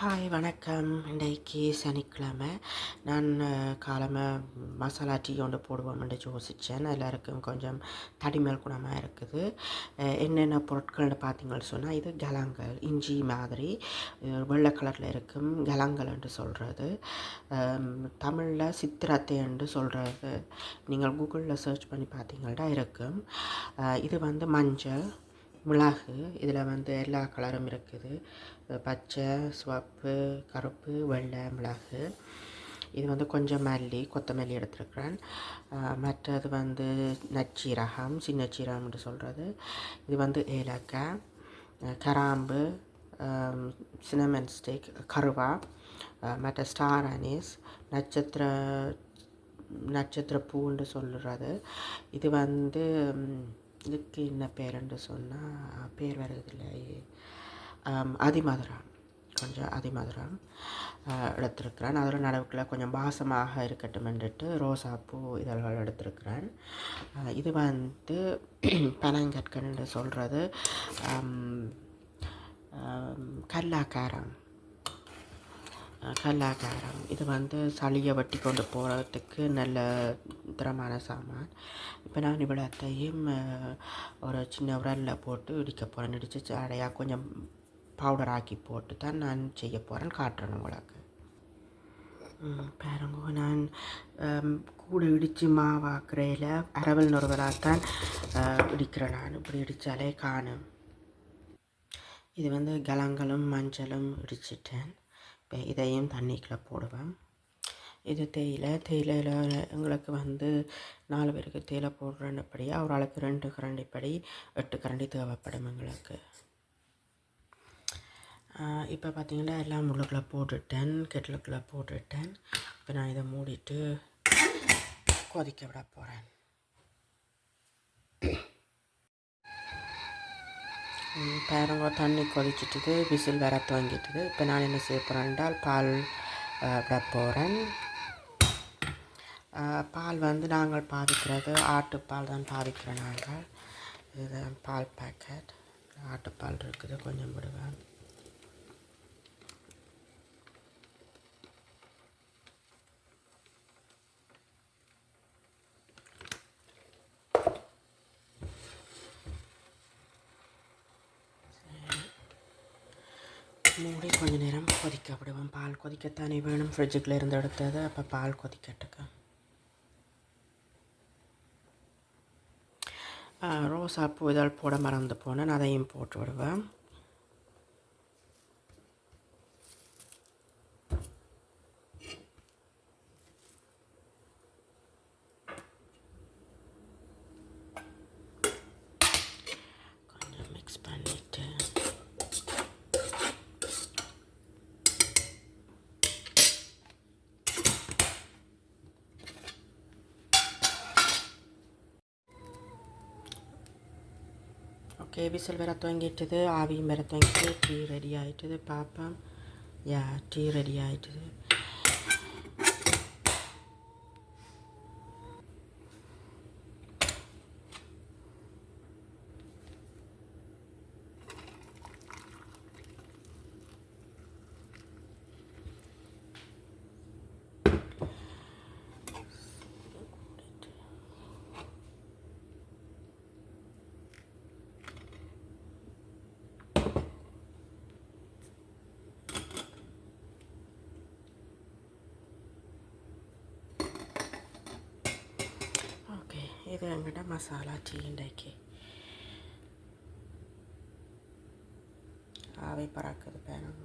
Hi வணக்கம். இன்றைக்கு சனிக்கிழமை. நான் காலமாக மசாலா டீ கொண்டு போடுவோம்னு யோசித்தேன் எல்லாருக்கும் கொஞ்சம் தடிமேல் குணமாக இருக்குது. என்னென்ன பொருட்கள்னு பார்த்தீங்கன்னு சொன்னால் இது கலங்கள் இஞ்சி மாதிரி வெள்ளை கலரில் இருக்கும் கலங்கள் என்று சொல்கிறது. தமிழில் சித்திரத்தை என்று சொல்கிறது. நீங்கள் கூகுளில் சர்ச் பண்ணி பார்த்தீங்கன்னா இருக்கும். இது வந்து மஞ்சள். மிளகு இதில் வந்து எல்லா கலரும் இருக்குது. பச்சை சிவப்பு கருப்பு வெள்ளை மிளகு. இது வந்து கொஞ்சம் மல்லி கொத்தமல்லி எடுத்துருக்குறேன். மற்றது வந்து நச்சீரகம் சின்ன சீரகம்னு சொல்கிறது இது வந்து ஏலக்காய் கராம்பு சினமன் ஸ்டிக் கருவா மற்ற ஸ்டார் அனீஸ் நட்சத்திர நட்சத்திர பூன்னு சொல்கிறது இது வந்து இதுக்கு என்ன பேருன்னு சொன்னால் பேர் வருதில்லை அதிமதுரா கொஞ்சம் அதிமதுரம் எடுத்திருக்கிறேன். அதில் நடுவுக்குள்ள கொஞ்சம் வாசமாக இருக்கட்டும்ன்ட்டு ரோசாப்பூ இதழ்கள் எடுத்திருக்கிறேன். இது வந்து பனங்கற்கன்று சொல்கிறது கல்லாக்காரம். கல்லாக்காரம். இது வந்து சளியை வெட்டி கொண்டு போகிறதுக்கு நல்ல திறமான சாமான். இப்போ நான் இவ்வளோத்தையும் ஒரு சின்ன உரலில் போட்டு இடிக்க போகிறேன் இடித்து அடையாக கொஞ்சம் பவுடர் ஆக்கி போட்டு தான் நான் செய்ய போகிறேன் காட்டுறேன் உங்களுக்கு. பாருங்க நான் கூட இடித்து மாவாக்குறையில் அரவல் தான் இடிக்கிறேன் நான். இப்படி இடித்தாலே காணும். இது வந்து கலங்களும் மஞ்சளும் இடிச்சிட்டேன். இப்போ இதையும் தண்ணிக்குள்ளே போடுவேன். இது தேயிலை தேயிலையில் எங்களுக்கு வந்து நாலு பேருக்கு தேயிலை போடுறேன்னப்படியாக ஒரு ஆளுக்கு ரெண்டு கரண்டிப்படி எட்டு கரண்டி தேவைப்படும் எங்களுக்கு. இப்போ பார்த்தீங்கன்னா எல்லாம் முள்ளுக்குள்ளே போட்டுட்டேன் கெட்டிலுக்குள்ளே போட்டுட்டேன். இப்போ நான் இதை மூடிட்டு கொதிக்க விட போகிறேன் பாருங்க தண்ணி கொதிச்சிட்டுது விசில் வர துவங்கிட்டுது. இப்போ நான் என்ன செய்ய போகிறேன் என்றால் பால் விட போகிறேன் பால் வந்து நாங்கள் பாவிக்கிறது ஆட்டுப்பால் தான் பாவிக்கிறோம் நாங்கள். இது பால் பேக்கெட் ஆட்டுப்பால் இருக்குது கொஞ்சம் விடுவேன் மூடி கொஞ்சம் நேரம் கொதிக்க விடுவோம். பால் கொதிக்கத்தானே வேணும்? ஃப்ரிட்ஜுக்குள்ளே இருந்து எடுத்தது அப்போ பால் கொதிக்கட்டுக்கு. ரோசாப்பூ பூ இதழ் போட மறந்து போனேன் அதையும் போட்டு விடுவேன். ஓகே விசில் வேற துவங்கிட்டுது ஆவியும் வேற துவங்கிட்டு டீ ரெடி ஆகிட்டுது பார்ப்போம் யா டீ ரெடி ஆகிட்டுது ஓகே இது எங்கிட்ட மசாலா டீ இன்றைக்கு ஆவி பறக்குது பாருங்க